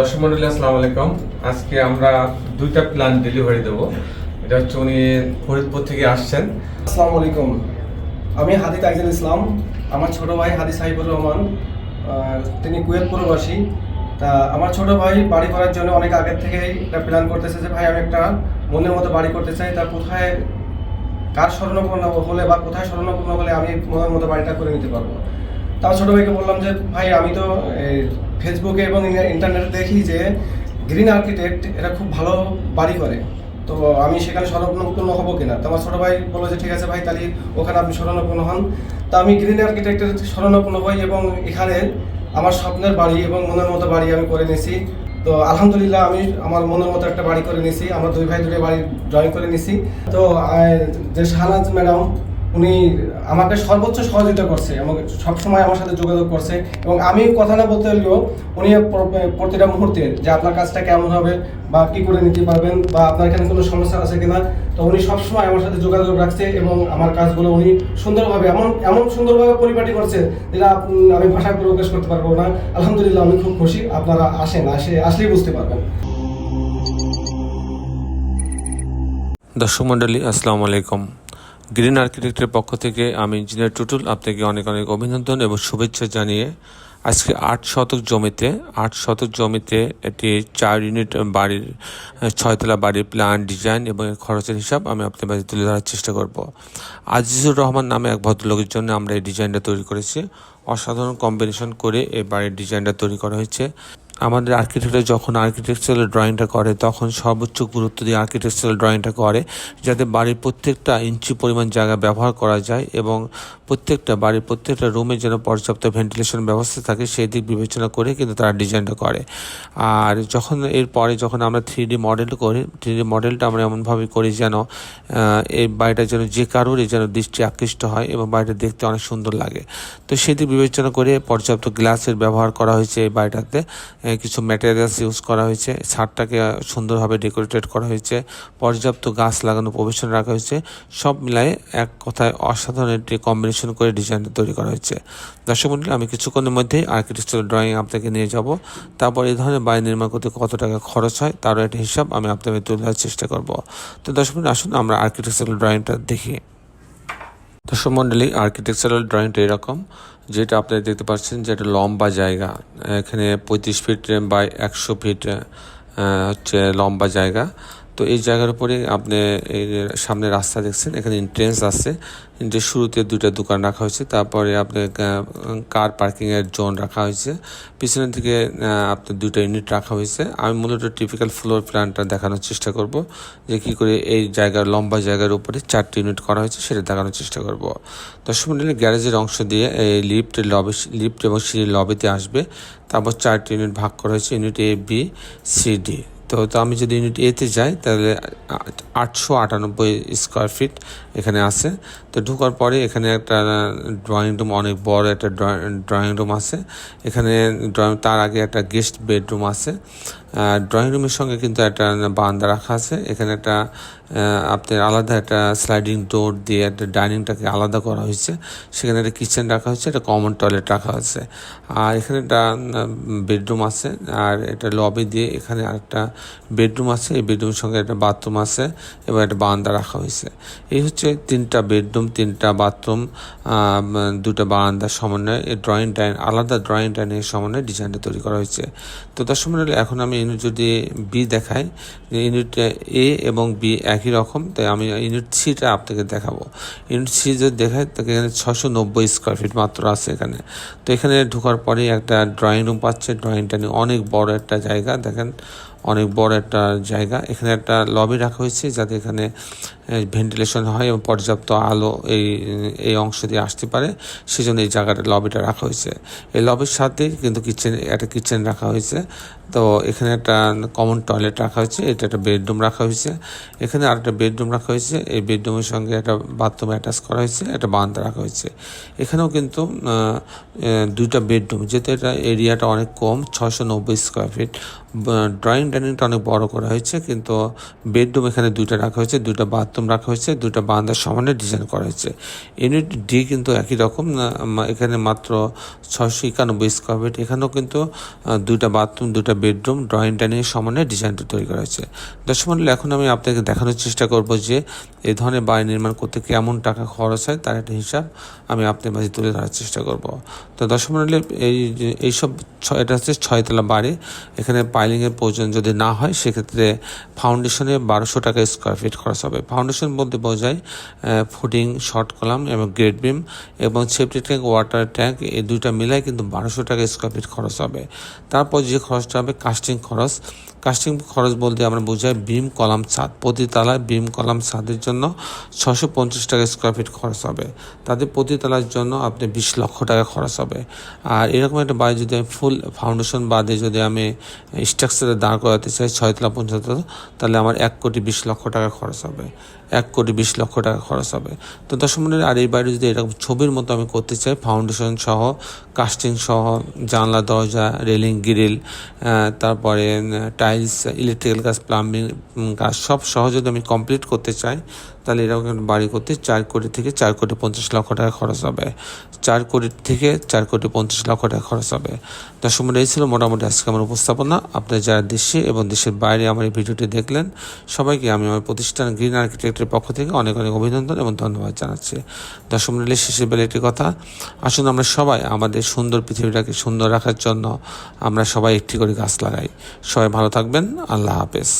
দর্শক মন্ডলী, আসসালামু আলাইকুম। আজকে আমরা দুইটা প্ল্যান ডেলিভারি দেবো। এটা হচ্ছে উনি ফরিদপুর থেকে আসছেন। আসসালামু আলাইকুম। আমি হাদি তাইজুল ইসলাম। আমার ছোট ভাই হাদি সাহিবুর রহমান। তিনি কুয়েত প্রবাসী। তা আমার ছোট ভাই বাড়ি করার জন্য অনেক আগের থেকেই একটা প্ল্যান করতেছে যে, ভাই, আমি একটা মনের মতো বাড়ি করতে চাই। তা কোথায়, কার স্মরণপূর্ণ হলে বা কোথায় স্মরণপূর্ণ হলে আমি মনের মতো বাড়িটা করে নিতে পারব? তা আমার ছোট ভাইকে বললাম যে, ভাই, আমি তো ফেসবুকে এবং ইন্টারনেটে দেখি যে গ্রিন আর্কিটেক্ট এরা খুব ভালো বাড়ি করে। তো আমি সেখানে স্মরণপূর্ণ হব কিনা? তো আমার ছোট ভাই বলল যে, ঠিক আছে ভাই, তাহলে ওখানে আপনি স্মরণপূর্ণ হন। তো আমি গ্রিন আর্কিটেক্টের স্মরণপূর্ণ হই এবং এখানে আমার স্বপ্নের বাড়ি এবং মনের মতো বাড়ি আমি করে নিয়েছি তো আলহামদুলিল্লাহ, আমি আমার মনের মতো একটা বাড়ি করে নিয়েছি আমার দুই ভাই দুটো বাড়ি ড্রয়িং করে নিয়েছি তো যে শাহনাজ ম্যাডাম উনি আমাকে সর্বোচ্চ সহযোগিতা করছে, আমাকে সবসময় আমার সাথে যোগাযোগ করছে এবং আমি কথা না বলতে হলেও উনি প্রতিটা মুহূর্তে যে আপনার কাজটা কেমন হবে বা কি করে নিতে পারবেন বা আপনার এখানে কোনো সমস্যা আছে কিনা, তো উনি সবসময় আমার সাথে যোগাযোগ রাখছে এবং আমার কাজগুলো উনি সুন্দরভাবে, এমন এমন সুন্দরভাবে পরিপাটি করছে যেটা আমি ভাষায় প্রকাশ করতে পারব না। আলহামদুলিল্লাহ আমি খুব খুশি, আপনারা আসেন, আসে, আসলেই বুঝতে পারবেন। দর্শক মণ্ডলী, আসসালামু আলাইকুম। গ্রিন আর্কিটেক্টের পক্ষ থেকে আমি ইঞ্জিনিয়ার টুটুল আপনাকে অনেক অনেক অভিনন্দন এবং শুভেচ্ছা জানিয়ে আজকে আট শতক জমিতে, আট শতক জমিতে একটি চার ইউনিট বাড়ির ছয়তলা বাড়ির প্ল্যান ডিজাইন এবং খরচের হিসাব আমি আপনার মাঝে তুলে ধরার চেষ্টা করব। আজিজুর রহমান নামে এক ভদ্রলোকের জন্য আমরা এই ডিজাইনটা তৈরি করেছি। অসাধারণ কম্বিনেশন করে এই বাড়ির ডিজাইনটা তৈরি করা হয়েছে। আমাদের আর্কিটেক্টরা যখন আর্কিটেকচারাল ড্রয়িংটা করে, তখন সর্বোচ্চ গুরুত্ব দিয়ে আর্কিটেকচারাল ড্রয়িংটা করে, যাতে বাড়ির প্রত্যেকটা ইঞ্চি পরিমাণ জায়গা ব্যবহার করা যায় এবং প্রত্যেকটা বাড়ির প্রত্যেকটা রুমে যেন পর্যাপ্ত ভেন্টিলেশন ব্যবস্থা থাকে, সেই দিক বিবেচনা করে কিন্তু তারা ডিজাইনটা করে। আর যখন এরপরে যখন আমরা থ্রি ডি মডেল করি থ্রি ডি মডেলটা আমরা এমনভাবে করি যেন এই বাড়িটা যেন যে কারোরই যেন দৃষ্টি আকৃষ্ট হয় এবং বাড়িটা দেখতে অনেক সুন্দর লাগে। তো সেদিক বিবেচনা করে পর্যাপ্ত গ্লাসের ব্যবহার করা হয়েছে এই বাড়িটাতে। কিছু ম্যাটেরিয়ালস ইউজ করা হয়েছে। ছাদটাকে সুন্দরভাবে ডেকোরেটেড করা হয়েছে। পর্যাপ্ত গাছ লাগানো প্রবেশন রাখা হয়েছে। সব মিলায়ে এক কথায় অসাধারণ একটি কম্বিনেশন করে ডিজাইনটা তৈরি করা হয়েছে। দর্শক মন্ডলী, আমি কিছুক্ষণের মধ্যেই আর্কিটেকচারাল ড্রয়িং আপনাকে নিয়ে যাব। তারপর এই ধরনের বাড়ি নির্মাণ করতে কত টাকা খরচ হয়, তারও একটা হিসাব আমি আপনাকে তুলে ধরার চেষ্টা করব। তো দর্শক মন্ডলী, আসুন আমরা আর্কিটেকচারাল ড্রয়িংটা দেখি। দর্শক আর্কিটেকচারাল ড্রয়িংটা এরকম, যেটা আপনারা দেখতে পাচ্ছেন যে একটা লম্বা জায়গা। এখানে পঁয়ত্রিশ ফিট বাই একশো ফিট হচ্ছে লম্বা জায়গা। তো এই জায়গার উপরে আপনি এই সামনে রাস্তা দেখছেন, এখানে এন্ট্রেন্স আছে, যে শুরুতে দুইটা দোকান রাখা হয়েছে, তারপরে আপনি কার পার্কিংয়ের জোন রাখা হয়েছে, পিছনের দিকে আপনার দুইটা ইউনিট রাখা হয়েছে। আমি মূলত টিপিক্যাল ফ্লোর প্ল্যানটা দেখানোর চেষ্টা করব, যে কি করে এই জায়গার, লম্বা জায়গার উপরে চারটি ইউনিট করা হয়েছে, সেটা দেখানোর চেষ্টা করব। মন্ডলী, গ্যারেজের অংশ দিয়ে এই লিফট লবি লিফ্ট এবং সিঁড়ির লবিতে আসবে, তারপর চারটি ইউনিট ভাগ করা হয়েছে unit A B C D তো তো আমি যদি ইউনিট এতে যাই, তাহলে আটশো আটানব্বই স্কোয়ার ফিট এখানে আছে। তো ঢোকার পরে এখানে একটা ড্রয়িং রুম অনেক বড় একটা ড্রয়িং রুম আছে। এখানে ড্রয়িং তার আগে একটা গেস্ট বেডরুম আছে। ড্রয়িং রুমের সঙ্গে কিন্তু একটা বারান্দা রাখা আছে। এখানে একটা আপনার আলাদা একটা স্লাইডিং ডোর দিয়ে একটা ডাইনিংটাকে আলাদা করা হয়েছে। সেখানে একটা কিচেন রাখা হয়েছে, একটা কমন টয়লেট রাখা আছে। আর এখানে একটা বেডরুম আছে। আর এটা লবি দিয়ে এখানে আরেকটা বেডরুম আছে, এই বেডরুমের সঙ্গে একটা বাথরুম আছে এবং একটা বারান্দা রাখা হয়েছে। এই হচ্ছে তিনটা বেডরুম, তিনটা বাথরুম দুটো বারান্দার সমন্বয়ে। এই ড্রয়িং ডাইন আলাদা ড্রয়িং ডাইনের সমন্বয়ে ডিজাইনটা তৈরি করা হয়েছে। তো দর্শক মন্ডলী, এখন আমি ইউনিট যদি বি দেখাই ইউনিট এ এবং বি একই রকম, তাই আমি ইউনিট সিটা আপনাকে দেখাবো। ইউনিট সি যদি দেখাই, তাকে এখানে ছশো নব্বই স্কোয়ার ফিট মাত্র আছে এখানে। তো এখানে ঢোকার পরে একটা ড্রয়িং রুম পাচ্ছে। ড্রয়িংটা নিয়ে অনেক বড় একটা জায়গা, দেখেন। অনেক বড় একটা জায়গা। এখানে একটা লবি রাখা হয়েছে যাতে এখানে ভেন্টিলেশন হয় এবং পর্যাপ্ত আলো এই এই অংশ দিয়ে আসতে পারে। সেজন্য এই জায়গাটা লবিটা রাখা হয়েছে। এই লবির সাথে কিন্তু কিচেন একটা কিচেন রাখা হয়েছে। তো এখানে একটা কমন টয়লেট রাখা হয়েছে। এটা একটা বেডরুম রাখা হয়েছে। এখানে আর একটা বেডরুম রাখা হয়েছে। এই বেডরুমের সঙ্গে একটা বাথরুম অ্যাটাচ করা হয়েছে। একটা বারান্দা রাখা হয়েছে। এখানেও কিন্তু দুইটা বেডরুম যেহেতু এটা এরিয়াটা অনেক কম ছশো নব্বই স্কোয়ার ফিট ড্রয়িং ডাইনিংটা অনেক বড় করা হয়েছে, কিন্তু বেডরুম এখানে দুইটা রাখা হয়েছে, দুইটা বাথরুম রাখা হয়েছে, দুইটা বারান্দার সমানে ডিজাইন করা হয়েছে। ইউনিট ডি কিন্তু একই রকম এখানে মাত্র ছয়শো একানব্বই স্কোয়ার ফিট এখানেও কিন্তু দুইটা বাথরুম দুইটা বেডরুম ড্রয়িং ডাইনিং সমানে ডিজাইনটা তৈরি করা হয়েছে। দর্শক মন্ডলী, এখন আমি আপনাকে দেখানোর চেষ্টা করব যে এই ধরনের বাড়ি নির্মাণ করতে কেমন টাকা খরচ হয়, তার একটা হিসাব আমি আপনার মাঝে তুলে ধরার চেষ্টা করব। তো দর্শক এই এইসব এটা হচ্ছে ছয়তলা বাড়ি, এখানে পাইলিংয়ের প্রয়োজন যদি না হয়, সেক্ষেত্রে ফাউন্ডেশনে বারোশো টাকা স্কোয়ার ফিট খরচ হবে। ফাউন্ডেশন বলতে বোঝায় ফুডিং শর্ট কলাম এবং গ্রেড বিম এবং সেফটি ট্যাঙ্ক ওয়াটার ট্যাঙ্ক এই দুইটা মিলাই কিন্তু বারোশো টাকা স্কোয়ার ফিট খরচ হবে। তারপর যে খরচটা হবে কাস্টিং খরচ। কাস্টিং খরচ বলতে আমরা বোঝাই বিম কলাম ছাদ। প্রতি তলায় বিম কলাম ছাদের জন্য ছশো পঞ্চাশ টাকা স্কোয়ার ফিট খরচ হবে। তাদের প্রতি তলার জন্য আপনি বিশ লক্ষ টাকা খরচ হবে। আর এরকম একটা বাড়ি যদি আমি ফুল ফাউন্ডেশন বাদে যদি আমি স্ট্রাকচারে দাঁড় করাতে চাই ছয়তলা পঞ্চায়েত তাহলে আমার এক কোটি বিশ লক্ষ টাকা খরচ হবে। এক কোটি বিশ লক্ষ টাকা খরচ হবে। তো দশ মিনিট আর এই বাড়ি যদি এরকম ছবির মতো আমি করতে চাই ফাউন্ডেশন সহ কাস্টিং সহ, জানলা, দরজা রেলিং গ্রিল তারপরে টাইলস ইলেকট্রিক্যাল কাজ প্লাম্বিং কাজ সব সহ যদি আমি কমপ্লিট করতে চাই তাহলে এরকম বাড়ি করতে চার কোটি থেকে চার কোটি পঞ্চাশ লক্ষ টাকা খরচ হবে। চার কোটি থেকে চার কোটি পঞ্চাশ লক্ষ টাকা খরচ হবে। দর্শক এই ছিল মোটামুটি আজকে আমার উপস্থাপনা। আপনারা যারা দেশে এবং দেশের বাইরে আমার এই ভিডিওটি দেখলেন সবাইকে আমি আমার প্রতিষ্ঠান গ্রিন আর্কিটেক্টের পক্ষ থেকে অনেক অনেক অভিনন্দন এবং ধন্যবাদ জানাচ্ছি। দর্শক মন্ডলী, শেষের বেলা একটি কথা। আসুন আমরা সবাই আমাদের সুন্দর পৃথিবীটাকে সুন্দর রাখার জন্য আমরা সবাই একটি করে গাছ লাগাই। সবাই ভালো থাকবেন। আল্লাহ হাফেজ।